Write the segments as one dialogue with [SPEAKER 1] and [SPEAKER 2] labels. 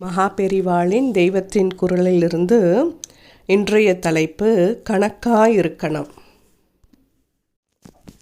[SPEAKER 1] மகாபெரிவாளின் தெய்வத்தின் குரலிலிருந்து இன்றைய தலைப்பு கணக்கா இருக்கணும்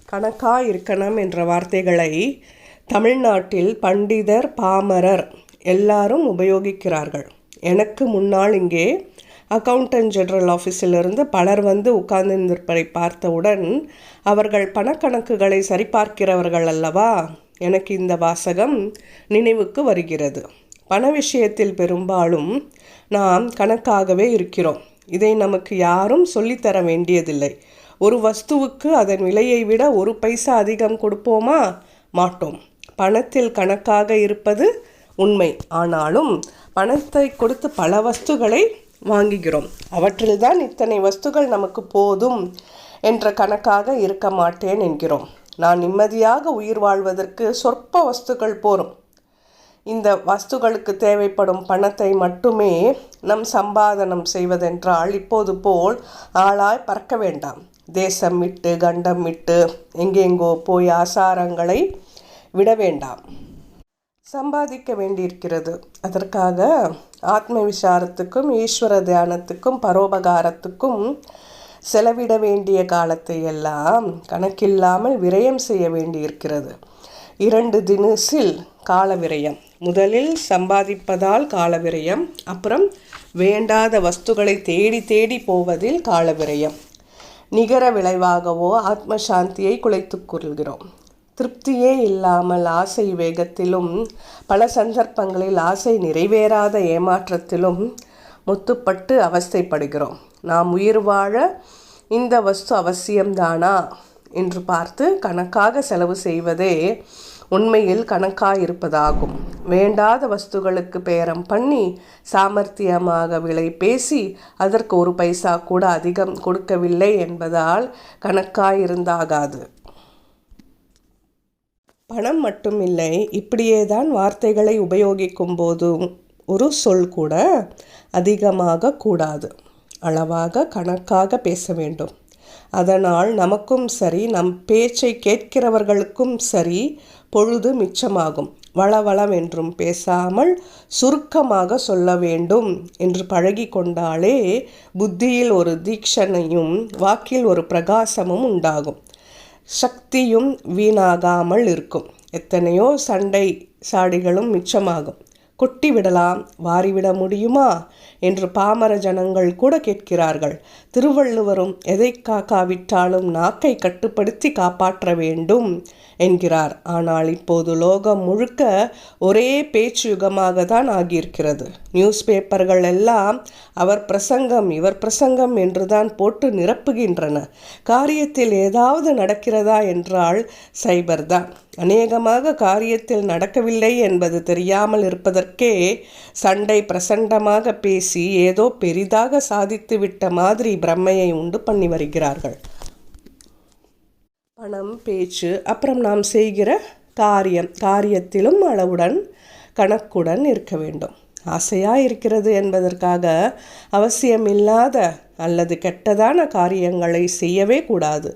[SPEAKER 1] கணக்கா இருக்கணும் என்ற வார்த்தைகளை தமிழ்நாட்டில் பண்டிதர் பாமரர் எல்லாரும் உபயோகிக்கிறார்கள். எனக்கு முன்னால் இங்கே அக்கவுண்டன்ட் ஜெனரல் ஆஃபீஸிலிருந்து பலர் வந்து உட்கார்ந்திருப்பதை பார்த்தவுடன் அவர்கள் பணக்கணக்குகளை சரிபார்க்கிறவர்கள் அல்லவா? எனக்கு இந்த வாசகம் நினைவுக்கு வருகிறது. பண விஷயத்தில் பெரும்பாலும் நாம் கணக்காகவே இருக்கிறோம். இதை நமக்கு யாரும் சொல்லித்தர வேண்டியதில்லை. ஒரு வஸ்துவுக்கு அதன் விலையை விட ஒரு பைசா அதிகம் கொடுப்போமா? மாட்டோம். பணத்தில் கணக்காக இருப்பது உண்மை. ஆனாலும் பணத்தை கொடுத்து பல வஸ்துகளை வாங்குகிறோம். அவற்றில்தான் இத்தனை வஸ்துகள் நமக்கு போதும் என்ற கணக்காக இருக்க மாட்டேன் என்கிறோம். நான் நிம்மதியாக உயிர் வாழ்வதற்கு சொற்ப வஸ்துக்கள் போரும். இந்த வஸ்துகளுக்கு தேவைப்படும் பணத்தை மட்டுமே நம் சம்பாதனம் செய்வதென்றால் இப்போது போல் ஆளாய் பறக்க வேண்டாம். தேசம் விட்டு கண்டம் விட்டு எங்கெங்கோ போய் ஆசாரங்களை விட வேண்டாம். சம்பாதிக்க வேண்டியிருக்கிறது. அதற்காக ஆத்ம விசாரத்துக்கும் ஈஸ்வர தியானத்துக்கும் பரோபகாரத்துக்கும் செலவிட வேண்டிய காலத்தை எல்லாம் கணக்கில்லாமல் விரயம் செய்ய வேண்டியிருக்கிறது. இரண்டு தினசில் கால விரயம் முதலில் சம்பாதிப்பதால் கால விரயம் அப்புறம் வேண்டாத வஸ்துகளை தேடி தேடி போவதில் கால விரயம் நிகர விளைவாகவோ ஆத்ம சாந்தியை குலைத்துக் கொள்கிறோம். திருப்தியே இல்லாமல் ஆசை வேகத்திலும் பல சந்தர்ப்பங்களில் ஆசை நிறைவேறாத ஏமாற்றத்திலும் முத்துப்பட்டு அவஸ்தைப்படுகிறோம். நாம் உயிர் வாழ இந்த வஸ்து அவசியம்தானா? என்று பார்த்து கணக்காக செலவு செய்வதே உண்மையில் கணக்காயிருப்பதாகும். வேண்டாத வஸ்துகளுக்கு பேரம் பண்ணி சாமர்த்தியமாக விலை பேசி அதற்கு ஒரு பைசா கூட அதிகம் கொடுக்கவில்லை என்பதால் கணக்காயிருந்தாகாது. பணம் மட்டும் இல்லை இப்படியே தான் வார்த்தைகளை உபயோகிக்கும் போதும் ஒரு சொல் கூட அதிகமாக கூடாது. அளவாக கணக்காக பேச வேண்டும். அதனால் நமக்கும் சரி நம் பேச்சை கேட்கிறவர்களுக்கும் சரி பொழுது மிச்சமாகும். வளவளம் என்றும் பேசாமல் சுருக்கமாக சொல்ல வேண்டும் என்று பழகி கொண்டாலே புத்தியில் ஒரு தீக்ஷணையும் வாக்கில் ஒரு பிரகாசமும் உண்டாகும். சக்தியும் வீணாகாமல் இருக்கும். எத்தனையோ சண்டை சாடிகளும் மிச்சமாகும். கொட்டி விடலாம். வாரிவிட முடியுமா? என்று பாமர ஜனங்கள் கூட கேட்கிறார்கள். திருவள்ளுவரும் எதை காக்காவிட்டாலும் நாக்கை கட்டுப்படுத்தி காப்பாற்ற வேண்டும் என்கிறார். ஆனால் இப்போது லோகம் முழுக்க ஒரே பேச்சு யுகமாக தான் ஆகியிருக்கிறது. நியூஸ் பேப்பர்கள் எல்லாம் அவர் பிரசங்கம் இவர் பிரசங்கம் என்றுதான் போட்டு நிரப்புகின்றன. காரியத்தில் ஏதாவது நடக்கிறதா என்றால் சைபர் தான். அநேகமாக காரியத்தில் நடக்கவில்லை என்பது தெரியாமல் இருப்பதற்கே சண்டை பிரசண்டமாக பேசி ஏதோ பெரிதாக சாதித்து விட்ட மாதிரி பிரம்மையை உண்டு பண்ணி வருகிறார்கள். பணம் பேச்சு அப்புறம் நாம் செய்கிற காரியம் காரியத்திலும் அளவுடன் கணக்குடன் இருக்க வேண்டும். ஆசையாக இருக்கிறது என்பதற்காக அவசியமில்லாத அல்லது கெட்டதான காரியங்களை செய்யவே கூடாது.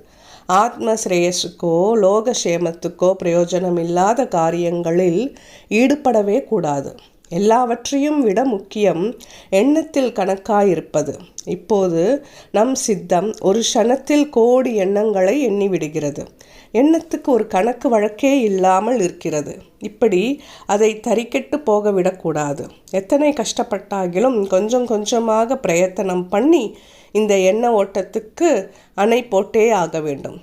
[SPEAKER 1] ஆத்ம ஸ்ரேயஸுக்கோ லோகக்ஷேமத்துக்கோ பிரயோஜனம் இல்லாத காரியங்களில் ஈடுபடவே கூடாது. எல்லாவற்றையும் விட முக்கியம் எண்ணத்தில் கணக்காயிருப்பது. இப்போது நம் சித்தம் ஒரு க்ஷணத்தில் கோடி எண்ணங்களை எண்ணிவிடுகிறது. எண்ணத்துக்கு ஒரு கணக்கு வழக்கே இல்லாமல் இருக்கிறது. இப்படி அதை தறிக்கெட்டு போக விடக்கூடாது எத்தனை கஷ்டப்பட்டாகிலும் கொஞ்சம் கொஞ்சமாக பிரயத்தனம் பண்ணி இந்த எண்ண ஓட்டத்துக்கு அணை போட்டே ஆக வேண்டும்.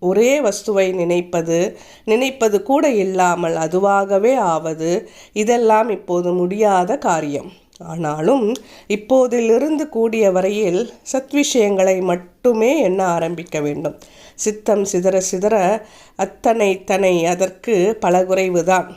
[SPEAKER 1] ஒரே வஸ்துவை நினைப்பது நினைப்பது கூட இல்லாமல் அதுவாகவே ஆவது இதெல்லாம் இப்போது முடியாத காரியம். ஆனாலும் இப்போதிலிருந்து கூடிய வரையில் சத்விஷயங்களை மட்டுமே எண்ண ஆரம்பிக்க வேண்டும். சித்தம் சிதற சிதற அத்தனை தனை அதற்கு பல குறைவுதான்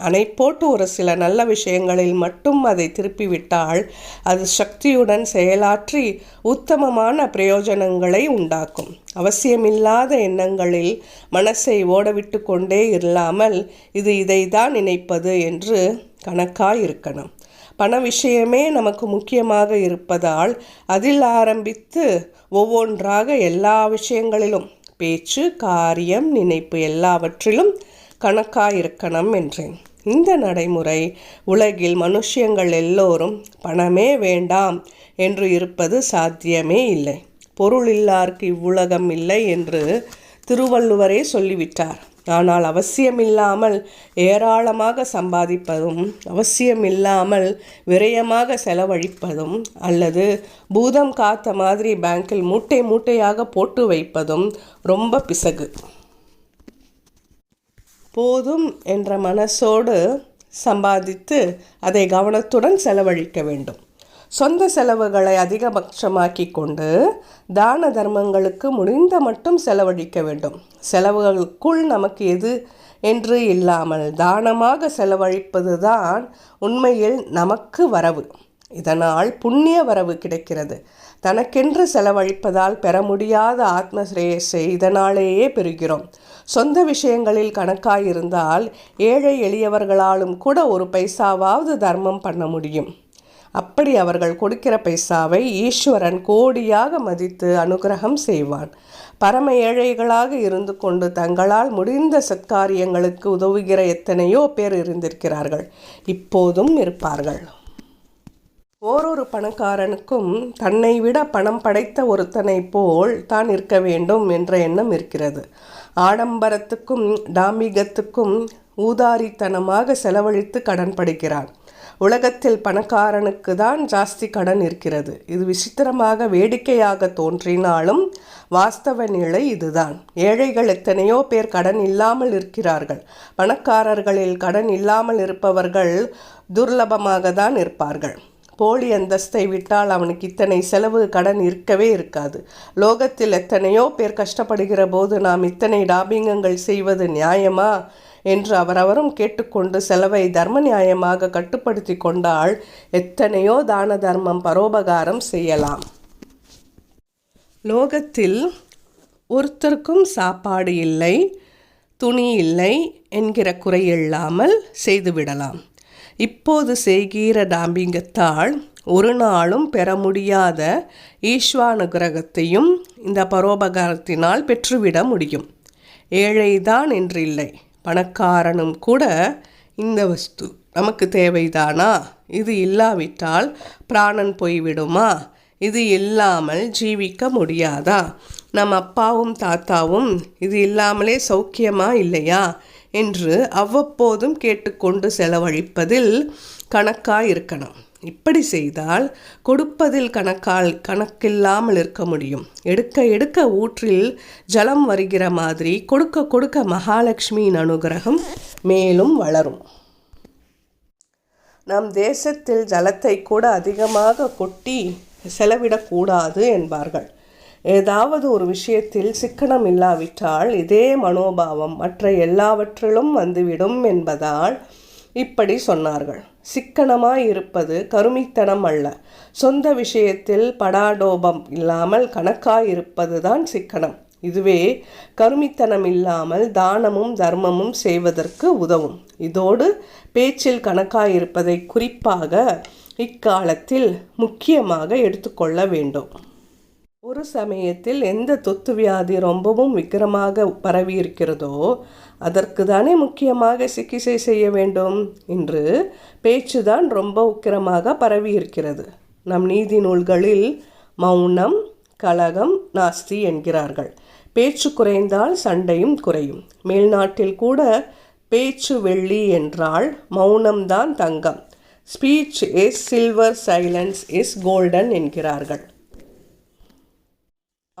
[SPEAKER 1] அணை போட்டு ஒரு சில நல்ல விஷயங்களில் மட்டும் அதை திருப்பிவிட்டால் அது சக்தியுடன் செயலாற்றி உத்தமமான பிரயோஜனங்களை உண்டாக்கும். அவசியமில்லாத எண்ணங்களில் மனசை ஓடவிட்டு கொண்டே இல்லாமல் இது இதை தான் நினைப்பது என்று கணக்காய் இருக்கணும் பண விஷயமே நமக்கு முக்கியமாக இருப்பதால் அதில் ஆரம்பித்து ஒவ்வொன்றாக எல்லா விஷயங்களிலும் பேச்சு காரியம் நினைப்பு எல்லாவற்றிலும் கணக்காயிருக்கணும் என்றேன். இந்த நடைமுறை உலகில் மனுஷியங்கள் எல்லோரும் பணமே வேண்டாம் என்று இருப்பது சாத்தியமே இல்லை. பொருள் இல்லார்க்கு இவ்வுலகம் இல்லை என்று திருவள்ளுவரே சொல்லிவிட்டார். ஆனால் அவசியமில்லாமல் ஏராளமாக சம்பாதிப்பதும் அவசியமில்லாமல் விரயமாக செலவழிப்பதும் அல்லது பூதம் காத்த மாதிரி பேங்கில் மூட்டை மூட்டையாக போட்டு வைப்பதும் ரொம்ப பிசகு. போதும் என்ற மனசோடு சம்பாதித்து அதை கவனத்துடன் செலவழிக்க வேண்டும். சொந்த செலவுகளை அதிகபட்சமாக்கி கொண்டு தான தர்மங்களுக்கு முடிந்த மட்டும் செலவழிக்க வேண்டும். செலவுகளுக்குள் நமக்கு எது என்று இல்லாமல் தானமாக செலவழிப்பது தான் உண்மையில் நமக்கு வரவு. இதனால் புண்ணிய வரவு கிடைக்கிறது. தனக்கென்று செலவழிப்பதால் பெற முடியாத ஆத்மஸ்ரேயஸை இதனாலேயே பெறுகிறோம். சொந்த விஷயங்களில் கணக்காயிருந்தால் ஏழை எளியவர்களாலும் கூட ஒரு பைசாவாவது தர்மம் பண்ண முடியும். அப்படி அவர்கள் கொடுக்கிற பைசாவை ஈஸ்வரன் கோடியாக மதித்து அனுகிரகம் செய்வான். பரம ஏழைகளாக இருந்து கொண்டு தங்களால் முடிந்த சத்காரியங்களுக்கு உதவுகிற எத்தனையோ பேர் இருந்திருக்கிறார்கள். இப்போதும் இருப்பார்கள். ஓரொரு பணக்காரனுக்கும் தன்னை விட பணம் படைத்த ஒருத்தனை போல் தான் இருக்க வேண்டும் என்ற எண்ணம் இருக்கிறது. ஆடம்பரத்துக்கும் டாம்பிகத்துக்கும் ஊதாரித்தனமாக செலவழித்து கடன் படைக்கிறான் உலகத்தில் பணக்காரனுக்கு தான் ஜாஸ்தி கடன் இருக்கிறது. இது விசித்திரமாக வேடிக்கையாக தோன்றினாலும் வாஸ்தவ நிலை இதுதான். ஏழைகள் எத்தனையோ பேர் கடன் இல்லாமல் இருக்கிறார்கள். பணக்காரர்களில் கடன் இல்லாமல் இருப்பவர்கள் துர்லபமாக தான் இருப்பார்கள். போலி அந்தஸ்தை விட்டால் அவனுக்கு இத்தனை செலவு கடன் இருக்கவே இருக்காது. லோகத்தில் எத்தனையோ பேர் கஷ்டப்படுகிற போது நாம் இத்தனை டாபிங்கங்கள் செய்வது நியாயமா? என்று அவரவரும் கேட்டுக்கொண்டு செலவை தர்ம நியாயமாக கட்டுப்படுத்தி கொண்டால் எத்தனையோ தான தர்மம் பரோபகாரம் செய்யலாம். லோகத்தில் ஒருத்தருக்கும் சாப்பாடு இல்லை துணி இல்லை என்கிற குறை இல்லாமல் செய்துவிடலாம். இப்போது செய்கிற டாம்பிங்கத்தால் ஒரு நாளும் பெற முடியாத ஈஸ்வானுகிரகத்தையும் இந்த பரோபகாரத்தினால் பெற்றுவிட முடியும். ஏழைதான் என்றில்லை. பணக்காரனும் கூட இந்த வஸ்து நமக்கு தேவைதானா? இது இல்லாவிட்டால் பிராணன் போய்விடுமா? இது இல்லாமல் ஜீவிக்க முடியாதா? நம் அப்பாவும் தாத்தாவும் இது இல்லாமலே சௌக்கியமா இல்லையா? என்று அவ்வப்போதும் கேட்டுக்கொண்டு செலவழிப்பதில் கணக்காக இருக்கணும் இப்படி செய்தால் கொடுப்பதில் கணக்கால் கணக்கில்லாமல் இருக்க முடியும். எடுக்க எடுக்க ஊற்றில் ஜலம் வருகிற மாதிரி கொடுக்க கொடுக்க மகாலட்சுமியின் அனுகிரகம் மேலும் வளரும். நம் தேசத்தில் ஜலத்தை கூட அதிகமாக கொட்டி செலவிடக்கூடாது என்பார்கள். ஏதாவது ஒரு விஷயத்தில் சிக்கனம் இல்லாவிட்டால் இதே மனோபாவம் மற்ற எல்லாவற்றிலும் வந்துவிடும் என்பதால் இப்படி சொன்னார்கள். சிக்கனமாய் இருப்பது கருமித்தனம் அல்ல. சொந்த விஷயத்தில் படாடோபம் இல்லாமல் கணக்காய் இருப்பது தான் சிக்கனம். இதுவே கருமித்தனம் இல்லாமல் தானமும் தர்மமும் செய்வதற்கு உதவும். இதோடு பேச்சில் கணக்காய் இருப்பதை குறிப்பாக இக்காலத்தில் முக்கியமாக எடுத்துக்கொள்ள வேண்டும். ஒரு சமயத்தில் எந்த தொத்து வியாதி ரொம்பவும் விக்கிரமாக பரவி இருக்கிறதோ அதற்கு தானே முக்கியமாக சிகிச்சை செய்ய வேண்டும் என்று பேச்சுதான் ரொம்ப உக்கிரமாக பரவி இருக்கிறது. நம் நீதி நூல்களில் மௌனம் கலகம் நாஸ்தி என்கிறார்கள். பேச்சு குறைந்தால் சண்டையும் குறையும். மேல்நாட்டில் கூட பேச்சு வெள்ளி என்றால் மௌனம்தான் தங்கம். Speech is silver silence is golden என்கிறார்கள்.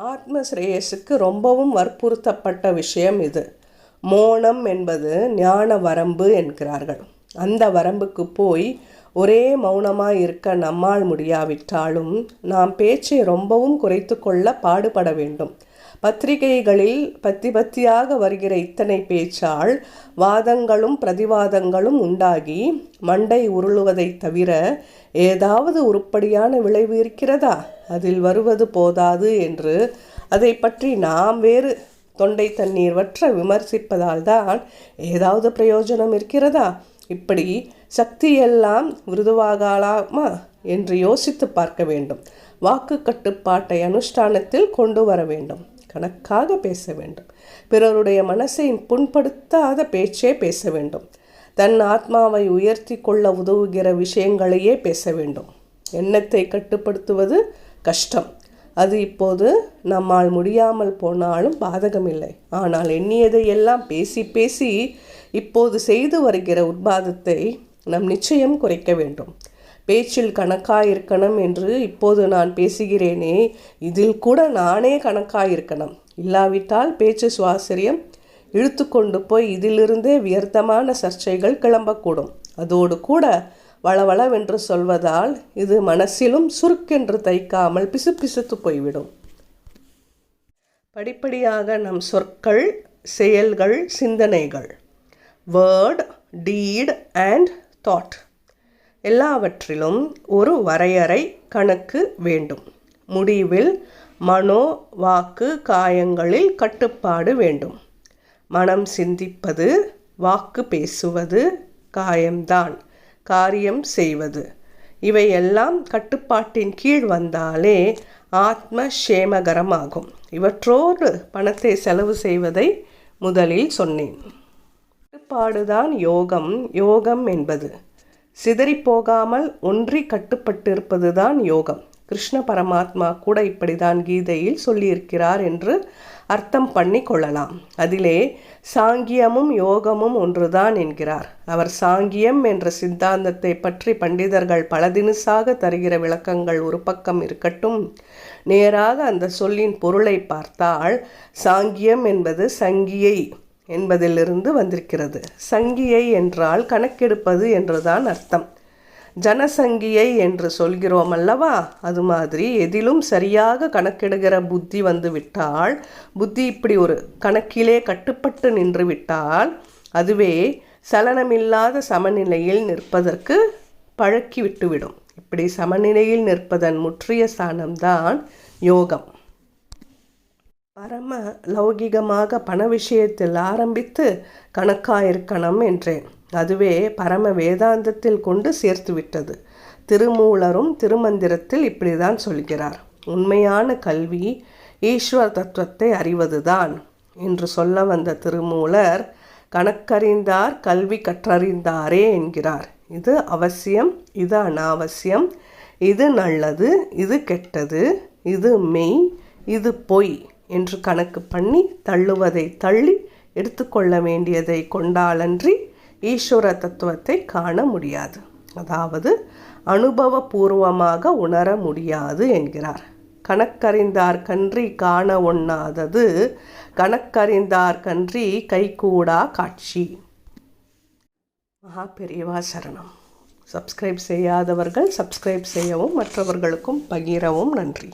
[SPEAKER 1] ஆத்மஸ்ரேயஸுக்கு ரொம்பவும் வற்புறுத்தப்பட்ட விஷயம் இது. மோனம் என்பது ஞான வரம்பு என்கிறார்கள். அந்த வரம்புக்கு போய் ஒரே மௌனமாக இருக்க நம்மால் முடியாவிட்டாலும் நாம் பேச்சை ரொம்பவும் குறைத்து கொள்ள பாடுபட வேண்டும். பத்திரிகைகளில் பத்தி பத்தியாக வருகிற இத்தனை பேச்சால் வாதங்களும் பிரதிவாதங்களும் உண்டாகி மண்டை உருளுவதைத் தவிர ஏதாவது உருப்படியான விளைவு இருக்கிறதா? அதில் வருவது போதாது என்று அதை பற்றி நாம் வேறு தொண்டை தண்ணீர் வற்ற விமர்சிப்பதால் தான் ஏதாவது பிரயோஜனம் இருக்கிறதா? இப்படி சக்தியெல்லாம் விருதுவாகலாமா என்று யோசித்து பார்க்க வேண்டும். வாக்கு கட்டுப்பாட்டை அனுஷ்டானத்தில் கொண்டு வர வேண்டும். கணக்காக பேச வேண்டும். பிறருடைய மனசை புண்படுத்தாத பேச்சே பேச வேண்டும். தன் ஆத்மாவை உயர்த்தி கொள்ள உதவுகிற விஷயங்களையே பேச வேண்டும். எண்ணத்தை கட்டுப்படுத்துவது கஷ்டம். அது இப்போது நம்மால் முடியாமல் போனாலும் பாதகமில்லை. ஆனால் எண்ணியதை எல்லாம் பேசி பேசி இப்போது செய்து வருகிற உட்பாதத்தை நம் நிச்சயம் குறைக்க வேண்டும். பேச்சில் கணக்காயிருக்கணும் என்று இப்போது நான் பேசுகிறேனே இதில் கூட நானே கணக்காயிருக்கணும். இல்லாவிட்டால் பேச்சு சுவாசரியம் இழுத்து கொண்டு போய் இதிலிருந்தே வியர்த்தமான சர்ச்சைகள் கிளம்பக்கூடும். அதோடு கூட வளவளவென்று சொல்வதால் இது மனசிலும் சுருக்கென்று தைக்காமல் பிசுபிசுத்து போய்விடும். படிப்படியாக நம் சொற்கள் செயல்கள் சிந்தனைகள். வேர்ட் டீட் அண்ட் தாட் எல்லாவற்றிலும் ஒரு வரையறை கணக்கு வேண்டும். முடிவில் மனோ வாக்கு காயங்களில் கட்டுப்பாடு வேண்டும். மனம் சிந்திப்பது வாக்கு பேசுவது காயம்தான் காரியம் செய்வது. இவையெல்லாம் கட்டுப்பாட்டின் கீழ் வந்தாலே ஆத்ம சேமகரமாகும் இவற்றோடு பணத்தை செலவு செய்வதை முதலில் சொன்னேன். கட்டுப்பாடுதான் யோகம் யோகம் என்பது. சிதறிப்போகாமல் ஒன்றி கட்டுப்பட்டிருப்பதுதான் யோகம். கிருஷ்ண பரமாத்மா கூட இப்படிதான் கீதையில் சொல்லியிருக்கிறார் என்று அர்த்தம் பண்ணி கொள்ளலாம். அதிலே சாங்கியமும் யோகமும் ஒன்றுதான் என்கிறார். அவர் சாங்கியம் என்ற சித்தாந்தத்தை பற்றி பண்டிதர்கள் பல தினுசாக தருகிற விளக்கங்கள் ஒரு பக்கம் இருக்கட்டும். நேராக அந்த சொல்லின் பொருளை பார்த்தால் சாங்கியம் என்பது சங்கியை என்பதிலிருந்து வந்திருக்கிறது. சங்கியை என்றால் கணக்கெடுப்பது என்றுதான் அர்த்தம். ஜனசங்கியை என்று சொல்கிறோம் அல்லவா? அது மாதிரி எதிலும் சரியாக கணக்கெடுகிற புத்தி வந்துவிட்டால் புத்தி இப்படி ஒரு கணக்கிலே கட்டுப்பட்டு நின்று விட்டால் அதுவே சலனமில்லாத சமநிலையில் நிற்பதற்கு பழக்கி விட்டுவிடும். இப்படி சமநிலையில் நிற்பதன் முற்றிய ஸ்தானம்தான் யோகம். பரம லௌகிகமாக பண விஷயத்தில் ஆரம்பித்து கணக்காயிருக்கணும் என்றேன். அதுவே பரம வேதாந்தத்தில் கொண்டு சேர்த்து விட்டது திருமூலரும் திருமந்திரத்தில் இப்படிதான் சொல்கிறார். உண்மையான கல்வி ஈஸ்வர தத்துவத்தை அறிவதுதான் என்று சொல்ல வந்த திருமூலர் கணக்கறிந்தார் கல்வி கற்றறிந்தாரே என்கிறார். இது அவசியம் இது அனாவசியம் இது நல்லது இது கெட்டது இது மெய் இது பொய். என்று கணக்கு பண்ணி தள்ளுவதை தள்ளி எடுத்துக்கொள்ள வேண்டியதை கொண்டாலன்றி ஈஸ்வர தத்துவத்தை காண முடியாது. அதாவது அனுபவபூர்வமாக உணர முடியாது என்கிறார். கணக்கறிந்தார் கன்றி காண ஒண்ணாதது கணக்கறிந்தார் கன்றி கைகூடா காட்சி. மகா பெரியவா சரணம். சப்ஸ்கிரைப் செய்யாதவர்கள் சப்ஸ்கிரைப் செய்யவும் மற்றவர்களுக்கும் பகிரவும் நன்றி.